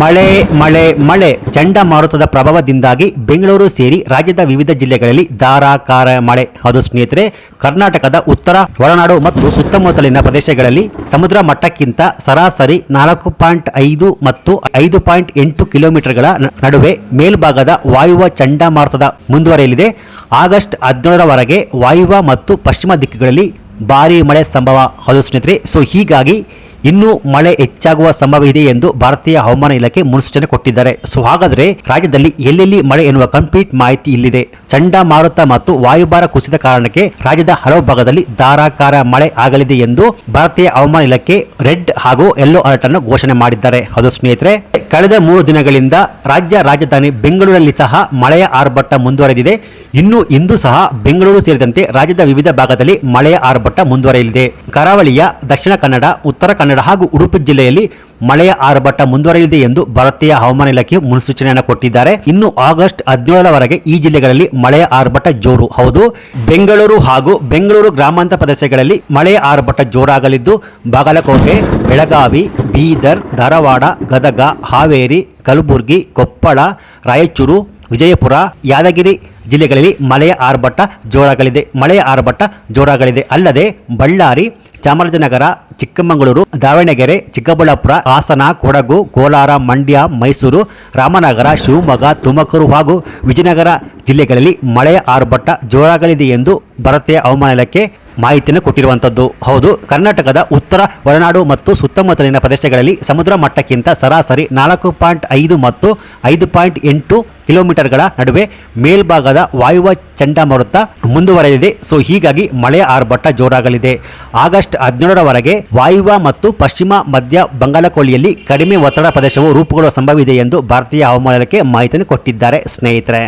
ಮಳೆ ಮಳೆ ಮಳೆ ಚಂಡಮಾರುತದ ಪ್ರಭಾವದಿಂದಾಗಿ ಬೆಂಗಳೂರು ಸೇರಿ ರಾಜ್ಯದ ವಿವಿಧ ಜಿಲ್ಲೆಗಳಲ್ಲಿ ಧಾರಾಕಾರ ಮಳೆ. ಅದು ಸ್ನೇಹಿತರೆ, ಕರ್ನಾಟಕದ ಉತ್ತರ, ಒಳನಾಡು ಮತ್ತು ಸುತ್ತಮುತ್ತಲಿನ ಪ್ರದೇಶಗಳಲ್ಲಿ ಸಮುದ್ರ ಮಟ್ಟಕ್ಕಿಂತ ಸರಾಸರಿ ನಾಲ್ಕು ಪಾಯಿಂಟ್ ಐದು ಮತ್ತು ಐದು ಪಾಯಿಂಟ್ ಎಂಟು ಕಿಲೋಮೀಟರ್ಗಳ ನಡುವೆ ಮೇಲ್ಭಾಗದ ವಾಯುವ ಚಂಡಮಾರುತದ ಮುಂದುವರೆಯಲಿದೆ. ಆಗಸ್ಟ್ ಹದಿನೇಳರವರೆಗೆ ವಾಯುವ ಮತ್ತು ಪಶ್ಚಿಮ ದಿಕ್ಕುಗಳಲ್ಲಿ ಭಾರೀ ಮಳೆ ಸಂಭವ. ಹೌದು ಸ್ನೇಹಿತರೆ, ಸೊ ಹೀಗಾಗಿ ಇನ್ನೂ ಮಳೆ ಹೆಚ್ಚಾಗುವ ಸಂಭವ ಇದೆ ಎಂದು ಭಾರತೀಯ ಹವಾಮಾನ ಇಲಾಖೆ ಮುನ್ಸೂಚನೆ ಕೊಟ್ಟಿದ್ದಾರೆ. ಸೊ ಹಾಗಾದ್ರೆ ರಾಜ್ಯದಲ್ಲಿ ಎಲ್ಲೆಲ್ಲಿ ಮಳೆ ಎನ್ನುವ ಕಂಪ್ಲೀಟ್ ಮಾಹಿತಿ ಇಲ್ಲಿದೆ. ಚಂಡಮಾರುತ ಮತ್ತು ವಾಯುಭಾರ ಕುಸಿದ ಕಾರಣಕ್ಕೆ ರಾಜ್ಯದ ಹಲವು ಭಾಗದಲ್ಲಿ ಧಾರಾಕಾರ ಮಳೆ ಆಗಲಿದೆ ಎಂದು ಭಾರತೀಯ ಹವಾಮಾನ ಇಲಾಖೆ ರೆಡ್ ಹಾಗೂ ಯೆಲ್ಲೋ ಅಲರ್ಟ್ ಅನ್ನು ಘೋಷಣೆ ಮಾಡಿದ್ದಾರೆ. ಅದು ಸ್ನೇಹಿತರೆ ಕಳೆದ ಮೂರು ದಿನಗಳಿಂದ ರಾಜ್ಯ ರಾಜಧಾನಿ ಬೆಂಗಳೂರಲ್ಲಿ ಸಹ ಮಳೆಯ ಆರ್ಭಟ ಮುಂದುವರೆದಿದೆ. ಇನ್ನು ಇಂದು ಸಹ ಬೆಂಗಳೂರು ಸೇರಿದಂತೆ ರಾಜ್ಯದ ವಿವಿಧ ಭಾಗದಲ್ಲಿ ಮಳೆಯ ಆರ್ಭಟ ಮುಂದುವರೆಯಲಿದೆ. ಕರಾವಳಿಯ ದಕ್ಷಿಣ ಕನ್ನಡ, ಉತ್ತರ ಕನ್ನಡ ಹಾಗೂ ಉಡುಪಿ ಜಿಲ್ಲೆಯಲ್ಲಿ ಮಳೆಯ ಆರ್ಭಟ ಮುಂದುವರೆಯಲಿದೆ ಎಂದು ಭಾರತೀಯ ಹವಾಮಾನ ಇಲಾಖೆ ಮುನ್ಸೂಚನೆಯನ್ನು ಕೊಟ್ಟಿದ್ದಾರೆ. ಇನ್ನು ಆಗಸ್ಟ್ ಹದಿನೇಳರವರೆಗೆ ಈ ಜಿಲ್ಲೆಗಳಲ್ಲಿ ಮಳೆಯ ಆರ್ಭಟ ಜೋರು. ಹೌದು, ಬೆಂಗಳೂರು ಹಾಗೂ ಬೆಂಗಳೂರು ಗ್ರಾಮಾಂತರ ಪ್ರದೇಶಗಳಲ್ಲಿ ಮಳೆಯ ಆರ್ಭಟ ಜೋರಾಗಲಿದ್ದು, ಬಾಗಲಕೋಟೆ, ಬೆಳಗಾವಿ, ಬೀದರ್, ಧಾರವಾಡ, ಗದಗ, ಹಾವೇರಿ, ಕಲಬುರಗಿ, ಕೊಪ್ಪಳ, ರಾಯಚೂರು, ವಿಜಯಪುರ, ಯಾದಗಿರಿ ಜಿಲ್ಲೆಗಳಲ್ಲಿ ಮಳೆಯ ಆರ್ಭಟ ಜೋರಾಗಲಿದೆ. ಮಳೆಯ ಆರ್ಭಟ ಜೋರಾಗಲಿದೆ. ಅಲ್ಲದೆ ಬಳ್ಳಾರಿ ಚಾಮರಾಜನಗರ ಚಿಕ್ಕಮಗಳೂರು ದಾವಣಗೆರೆ ಚಿಕ್ಕಬಳ್ಳಾಪುರ ಹಾಸನ ಕೊಡಗು ಕೋಲಾರ ಮಂಡ್ಯ ಮೈಸೂರು ರಾಮನಗರ ಶಿವಮೊಗ್ಗ ತುಮಕೂರು ಹಾಗೂ ವಿಜಯನಗರ ಜಿಲ್ಲೆಗಳಲ್ಲಿ ಮಳೆಯ ಆರ್ಭಟ ಜೋರಾಗಲಿದೆ ಎಂದು ಭಾರತೀಯ ಹವಾಮಾನ ಇಲಾಖೆ ಮಾಹಿತಿಯನ್ನು ಕೊಟ್ಟಿರುವಂಥದ್ದು ಹೌದು, ಕರ್ನಾಟಕದ ಉತ್ತರ, ಒಳನಾಡು ಮತ್ತು ಸುತ್ತಮುತ್ತಲಿನ ಪ್ರದೇಶಗಳಲ್ಲಿ ಸಮುದ್ರ ಮಟ್ಟಕ್ಕಿಂತ ಸರಾಸರಿ ನಾಲ್ಕು ಪಾಯಿಂಟ್ ಐದು ಮತ್ತು ಐದು ಪಾಯಿಂಟ್ ಎಂಟು ಕಿಲೋಮೀಟರ್ಗಳ ನಡುವೆ ಮೇಲ್ಭಾಗದ ವಾಯುವ ಚಂಡಮಾರುತ ಮುಂದುವರೆಯಲಿದೆ ಸೊ, ಹೀಗಾಗಿ ಮಳೆಯ ಆರ್ಭಟ ಜೋರಾಗಲಿದೆ. ಆಗಸ್ಟ್ ಹದಿನೇಳರವರೆಗೆ ವಾಯುವ ಮತ್ತು ಪಶ್ಚಿಮ ಮಧ್ಯ ಬಂಗಾಳಕೊಲ್ಲಿಯಲ್ಲಿ ಕಡಿಮೆ ಒತ್ತಡ ಪ್ರದೇಶವು ರೂಪುಗೊಳ್ಳುವ ಸಂಭವ ಇದೆ ಎಂದು ಭಾರತೀಯ ಹವಾಮಾನ ಇಲಾಖೆ ಮಾಹಿತಿಯನ್ನು ಕೊಟ್ಟಿದ್ದಾರೆ. ಸ್ನೇಹಿತರೆ